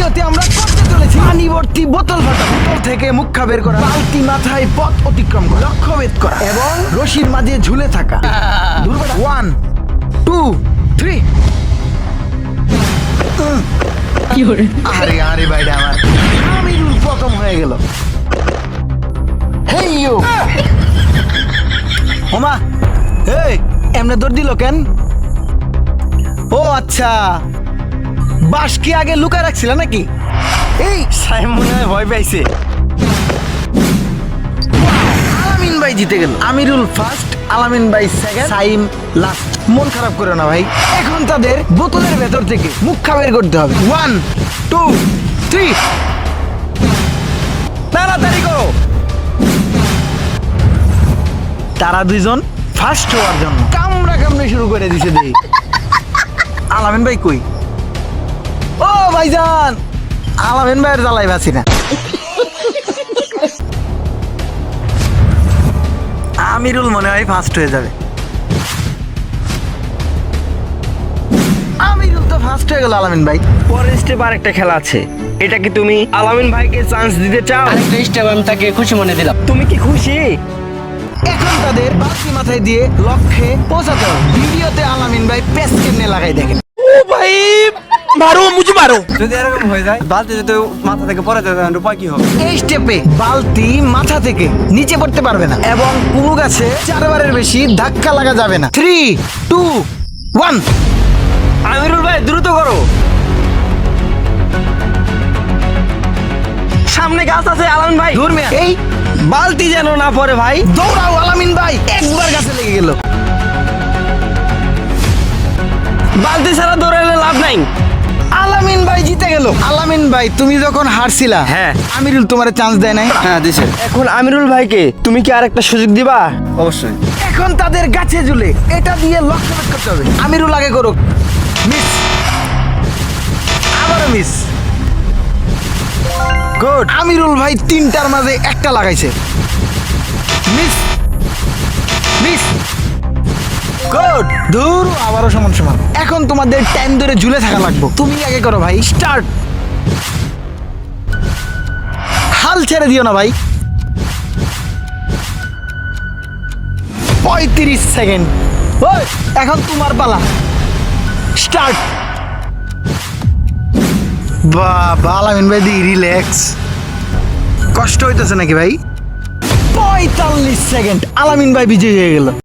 ভিডিওতে আমরা করতে চলেছি পানি ভর্তি বোতল ফাটা বোতল থেকে মুখা বের করা বালতি মাথায় পথ অতিক্রম করা লক্ষ্য ভেদ করা এবং রশির মাঝে ঝুলে থাকা। ওয়ান টু থ্রি আরে আরে বাইরে আমার। আমিরুল প্রথম হয়ে গেল। হেই ইউ ওমা এই এমনে দৌড় দিল কেন? ও আচ্ছা। বাস কি আগে লুকায় রাখছিল নাকি? এই সাহেব মনে হয় ভয় পাইছে। আলামিন ভাই জিতে গেল। আমিরুল ফার্স্ট আলামিন ভাই সেকেন্ড সাইম লাস্ট মন খারাপ করো না ভাই। এখন তাদের বোতলের ভেতর থেকে মুখা বের করতে হবে। ওয়ান টু থ্রি তাড়াতাড়ি করো। তারা দুইজন ফার্স্ট হওয়ার জন্য। কামড়া কামড়ে শুরু করে দিছে দেখি আলামিন ভাই কই? ভাইজান! আলামিন ভাইয়ের জ্বালাই বাসি না। আমিরুল মনে হয় ফার্স্ট হয়ে যাবে। আমিরুল তো ফার্স্ট হয়ে গেল আলামিন ভাই। পরের স্টেপ আর একটা খেলা আছে। এটা কি তুমি আলামিন ভাইকে চান্স দিতে চাও? আরেকটা স্টেপ আমি তাকে খুশি মনে দিলাম। তুমি কি খুশি? এখন তাদের বালতি মাথায় দিয়ে লক্ষ্যে পৌঁছাতে হবে। ভিডিওতে আলামিন ভাই পেস কেমনে লাগাই দেখেন। যদি এরকম হয়ে যায় বালতি যদি মাথা থেকে পড়ে যায় তাহলে উপায় কি হবে? এই স্টেপে বালতি মাথা থেকে নিচে পড়তে পারবে না এবং কুমু গাছে চারবারের বেশি ধাক্কা লাগা যাবে না। থ্রি টু ওয়ান আমিরুল ভাই দ্রুত করো। সামনে গাছ আছে আলামিন ভাই। দূর এই বালতি যেন না পড়ে ভাই। দৌড়াও আলামিন ভাই। একবার গাছে লেগে গেল। বালতি ছাড়া দৌড়ালে লাভ নাই। আলামিন ভাই জিতে গেল। আলামিন ভাই তুমি যখন হারছিলা হ্যাঁ। আমিরুল তোমার চান্স দেয় নাই? হ্যাঁ দিছে। এখন আমিরুল ভাইকে তুমি কি আরেকটা সুযোগ দিবা? অবশ্যই। এখন তাদের গাছে ঝুলে এটা দিয়ে লক্ষ্য করতে হবে। আমিরুল আগে করুক। মিস আবারও মিস গুড আমিরুল ভাই তিনটার মাঝে একটা লাগাইছে। মিস গুড দূর আবারও সমান সমান। এখন তোমাদের টাইম ধরে ঝুলে থাকা লাগবে। তুমি আগে করো ভাই স্টার্ট হাল ছেড়ে দিও না ভাই। পঁয়ত্রিশ সেকেন্ড। এখন তোমার পালা। স্টার্ট বাবা, আলামিন ভাই, দি রিল্যাক্স কষ্ট হইতেছে নাকি ভাই? পঁয়তাল্লিশ সেকেন্ড। আলামিন ভাই, বিজয়ী হয়ে গেল।